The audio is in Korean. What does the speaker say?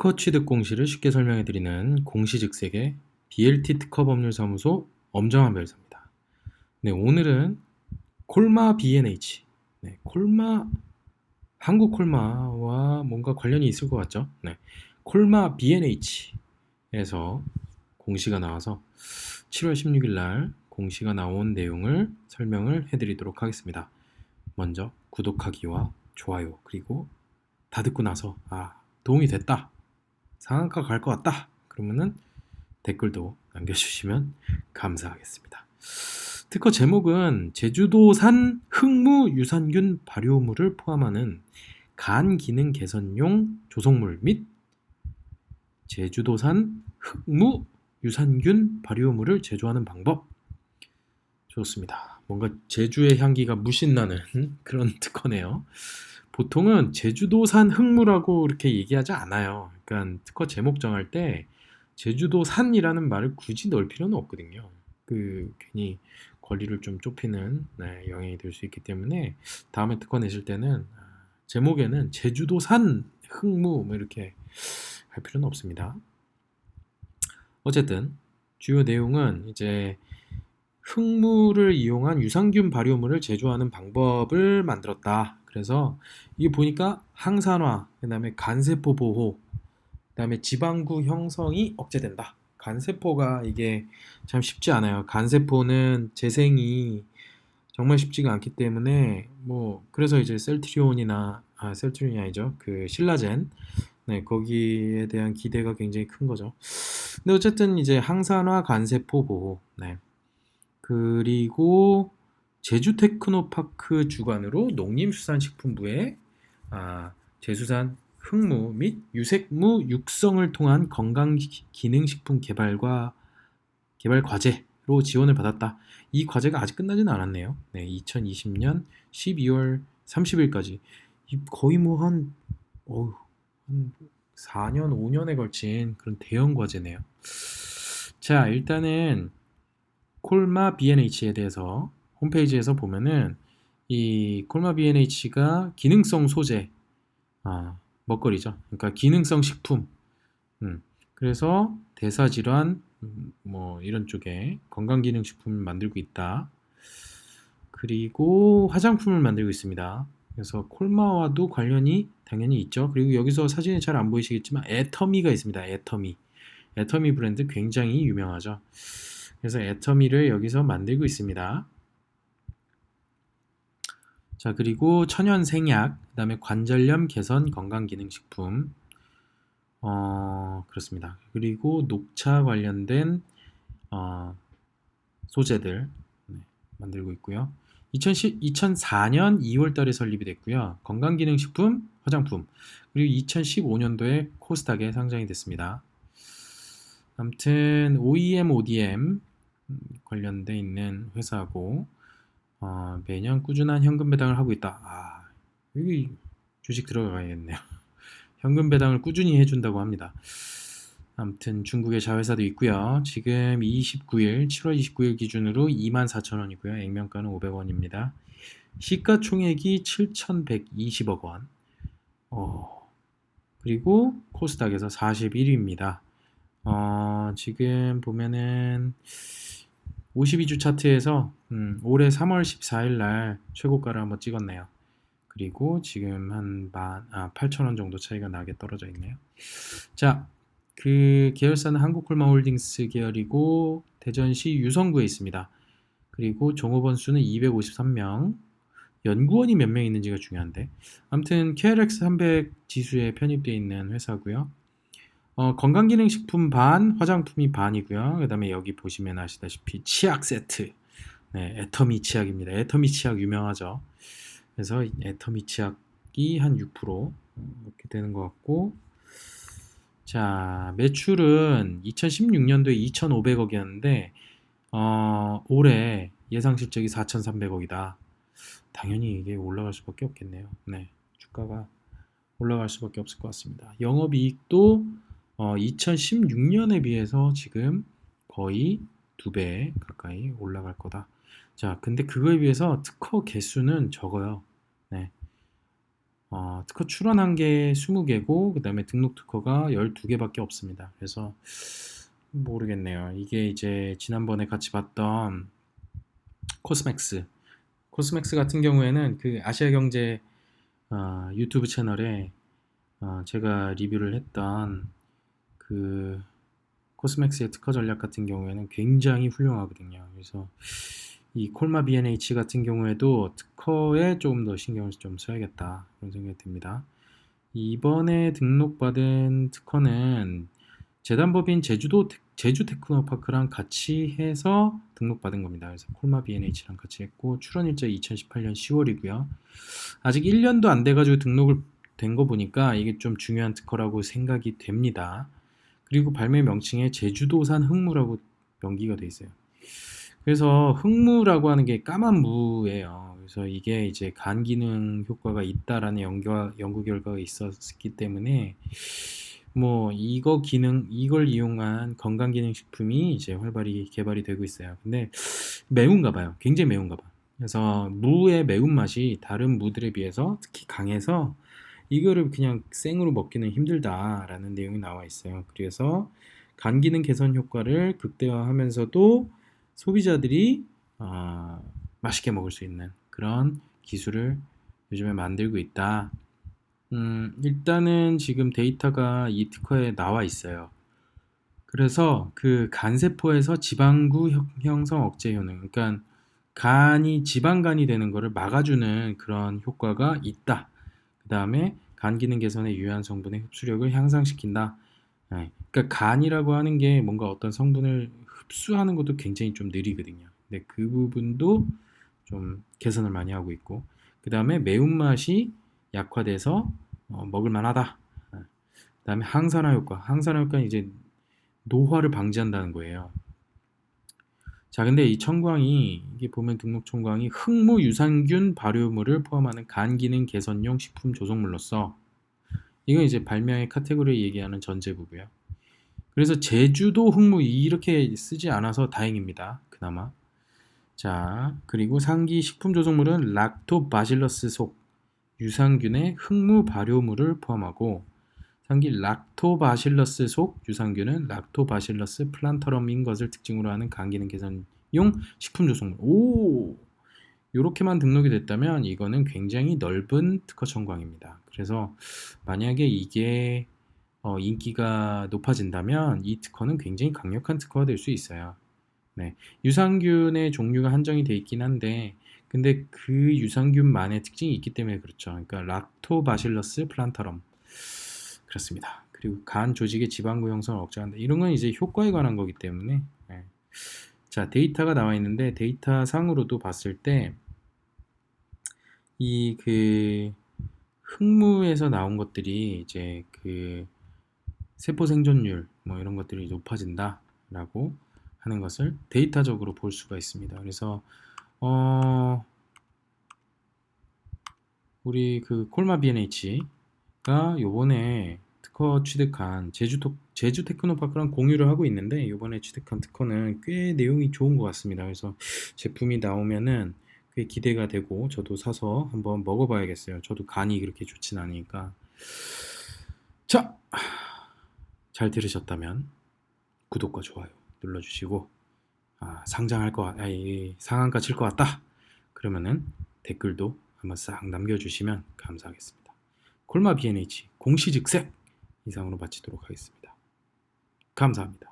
특허 취득 공시를 쉽게 설명해 드리는 공시즉색의 BLT 특허 법률 사무소 엄정한 별사입니다. 네, 오늘은 콜마 B&H. 네, 콜마 한국 콜마와 뭔가 관련이 있을 것 같죠? 네. 콜마 B&H에서 공시가 나와서 7월 16일 날 공시가 나온 내용을 설명을 해 드리도록 하겠습니다. 먼저 구독하기와 좋아요 그리고 다 듣고 나서 아 도움이 됐다 상한가 갈 것 같다 그러면은 댓글도 남겨주시면 감사하겠습니다. 특허 제목은 제주도산 흑무 유산균 발효물을 포함하는 간 기능 개선용 조성물 및 제주도산 흑무 유산균 발효물을 제조하는 방법 좋습니다. 뭔가 제주의 향기가 무신 나는 그런 특허네요. 보통은 제주도산 흑무라고 이렇게 얘기하지 않아요. 그러니까 특허 제목 정할 때 제주도 산이라는 말을 굳이 넣을 필요는 없거든요. 그 괜히 권리를 좀 좁히는 네, 영향이 될 수 있기 때문에 다음에 특허 내실 때는 제목에는 제주도 산 흑무 뭐 이렇게 할 필요는 없습니다. 어쨌든 주요 내용은 이제 흙물을 이용한 유산균 발효물을 제조하는 방법을 만들었다. 그래서 이게 보니까 항산화, 그다음에 간세포 보호, 그다음에 지방구 형성이 억제된다. 간세포가 이게 참 쉽지 않아요. 간세포는 재생이 정말 쉽지가 않기 때문에 뭐 그래서 이제 셀트리온이나 아 셀트리온이 아니죠. 그 신라젠 네, 거기에 대한 기대가 굉장히 큰 거죠. 근데 어쨌든 이제 항산화 간세포 보호. 네. 그리고 제주 테크노파크 주관으로 농림수산식품부에 아, 제수산 흑무 및 유색무 육성을 통한 건강 기능식품 개발과 개발 과제로 지원을 받았다. 이 과제가 아직 끝나지는 않았네요. 네, 2020년 12월 30일까지 거의 뭐한 어휴, 한 4년, 5년에 걸친 그런 대형 과제네요. 자, 일단은 콜마 B&H에 대해서 홈페이지에서 보면은 이 콜마 B&H가 기능성 소재, 아, 먹거리죠. 그러니까 기능성 식품. 음, 그래서 대사질환, 음, 뭐 이런 쪽에 건강기능식품을 만들고 있다. 그리고 화장품을 만들고 있습니다. 그래서 콜마와도 관련이 당연히 있죠. 그리고 여기서 사진이 잘 안 보이시겠지만 애터미가 있습니다. 애터미. 애터미 브랜드 굉장히 유명하죠. 그래서 애터미를 여기서 만들고 있습니다. 자, 그리고 천연 생약, 그 다음에 관절염 개선 건강 기능 식품, 어, 그렇습니다. 그리고 녹차 관련된 어, 소재들 네, 만들고 있고요. 2010, 2004년 2월 달에 설립이 됐고요. 건강기능식품, 화장품, 그리고 2015년도에 코스닥에 상장이 됐습니다. 아무튼 OEM, ODM 관련돼 있는 회사고 어, 매년 꾸준한 현금 배당을 하고 있다. 아, 여기 주식 들어가야겠네요. 현금 배당을 꾸준히 해준다고 합니다. 아무튼 중국의 자회사도 있고요. 지금 29일, 7월 29일 기준으로 24,000원이고요. 액면가는 500원입니다. 시가총액이 7,120억 원. 어, 그리고 코스닥에서 41위입니다. 어, 지금 보면은 52주 차트에서 음, 올해 3월 14일 날 최고가를 한번 찍었네요. 그리고 지금 한 만, 아, 8,000원 정도 차이가 나게 떨어져 있네요. 자, 그 계열사는 한국콜마홀딩스 계열이고 대전시 유성구에 있습니다. 그리고 종업원 수는 253명. 연구원이 몇 명 있는지가 중요한데. 아무튼 KRX 300 지수에 편입되어 있는 회사고요. 어, 건강기능식품 반, 화장품이 반이고요. 그 다음에 여기 보시면 아시다시피 치약 세트. 네, 애터미 치약입니다. 애터미 치약 유명하죠. 그래서 애터미 치약이 한 6% 이렇게 되는 것 같고 자 매출은 2016년도에 2,500억이었는데 어, 올해 예상 실적이 4,300억이다. 당연히 이게 올라갈 수밖에 없겠네요. 네, 주가가 올라갈 수밖에 없을 것 같습니다. 영업이익도 어, 2016년에 비해서 지금 거의 두 배 가까이 올라갈 거다. 자, 근데 그거에 비해서 특허 개수는 적어요. 네. 어, 특허 출원한 게 20개고 그 다음에 등록 특허가 12개밖에 없습니다. 그래서 모르겠네요. 이게 이제 지난번에 같이 봤던 코스맥스 코스맥스 같은 경우에는 그 아시아경제 어, 유튜브 채널에 어, 제가 리뷰를 했던 그 코스맥스의 특허 전략 같은 경우에는 굉장히 훌륭하거든요. 그래서 이 콜마 B&H 같은 경우에도 특허에 조금 더 신경을 좀 써야겠다 그런 생각이 듭니다. 이번에 등록받은 특허는 재단법인 제주도 테- 제주 테크노파크랑 같이 해서 등록받은 겁니다. 그래서 콜마 B&H랑 같이 했고 출원 일자 2018년 10월이고요. 아직 1년도 안 돼가지고 등록을 된 거 보니까 이게 좀 중요한 특허라고 생각이 됩니다. 그리고 발매 명칭에 제주도산 흑무라고 명기가 돼 있어요. 그래서 흑무라고 하는 게 까만 무예요. 그래서 이게 이제 간 기능 효과가 있다라는 연구, 연구 결과가 있었기 때문에 뭐 이거 기능 이걸 이용한 건강 기능 식품이 이제 활발히 개발이 되고 있어요. 근데 매운가 봐요. 굉장히 매운가 봐. 그래서 무의 매운맛이 다른 무들에 비해서 특히 강해서 이거를 그냥 생으로 먹기는 힘들다라는 내용이 나와 있어요. 그래서 간 기능 개선 효과를 극대화하면서도 소비자들이 어, 맛있게 먹을 수 있는 그런 기술을 요즘에 만들고 있다. 음, 일단은 지금 데이터가 이 특허에 나와 있어요. 그래서 그 간세포에서 지방구 형- 형성 억제 효능, 그러니까 간이 지방간이 되는 거를 막아주는 그런 효과가 있다. 그 다음에 간 기능 개선에 유효한 성분의 흡수력을 향상시킨다. 네. 그러니까 간이라고 하는 게 뭔가 어떤 성분을 흡수하는 것도 굉장히 좀 느리거든요. 근데 그 부분도 좀 개선을 많이 하고 있고, 그 다음에 매운맛이 약화돼서 어, 먹을 만하다. 그 다음에 항산화 효과. 항산화 효과는 이제 노화를 방지한다는 거예요. 자, 근데 이 청광이 이게 보면 등록 청광이 흑무 유산균 발효물을 포함하는 간 기능 개선용 식품 조성물로서 이건 이제 발명의 카테고리 얘기하는 전제부고요. 그래서 제주도 흑무 이렇게 쓰지 않아서 다행입니다. 그나마. 자, 그리고 상기 식품 조성물은 락토바실러스 속 유산균의 흑무 발효물을 포함하고 상기 락토바실러스 속 유산균은 락토바실러스 플란터럼인 것을 특징으로 하는 간 기능 개선용 식품 조성물. 오! 요렇게만 등록이 됐다면 이거는 굉장히 넓은 특허 청광입니다. 그래서 만약에 이게 어, 인기가 높아진다면 이 특허는 굉장히 강력한 특허가 될 수 있어요. 네. 유산균의 종류가 한정이 돼 있긴 한데 근데 그 유산균만의 특징이 있기 때문에 그렇죠. 그러니까 락토바실러스 플란타럼 그렇습니다. 그리고 간 조직의 지방구 형성을 억제한다. 이런 건 이제 효과에 관한 거기 때문에 네. 자 데이터가 나와 있는데 데이터 상으로도 봤을 때 이 그 흑무에서 나온 것들이 이제 그 세포 생존율 뭐 이런 것들이 높아진다라고 하는 것을 데이터적으로 볼 수가 있습니다. 그래서 어 우리 그 콜마 B&H 가 요번에 특허 취득한 제주 토- 제주 테크노파크랑 공유를 하고 있는데 요번에 취득한 특허는 꽤 내용이 좋은 것 같습니다. 그래서 제품이 나오면은 꽤 기대가 되고 저도 사서 한번 먹어봐야겠어요. 저도 간이 그렇게 좋진 않으니까. 자, 잘 들으셨다면 구독과 좋아요 눌러주시고 아, 상장할 것 같, 아니, 상한가 칠 것 같다. 그러면은 댓글도 한번 싹 남겨주시면 감사하겠습니다. 콜마 B&H 공시즉색 이상으로 마치도록 하겠습니다. 감사합니다.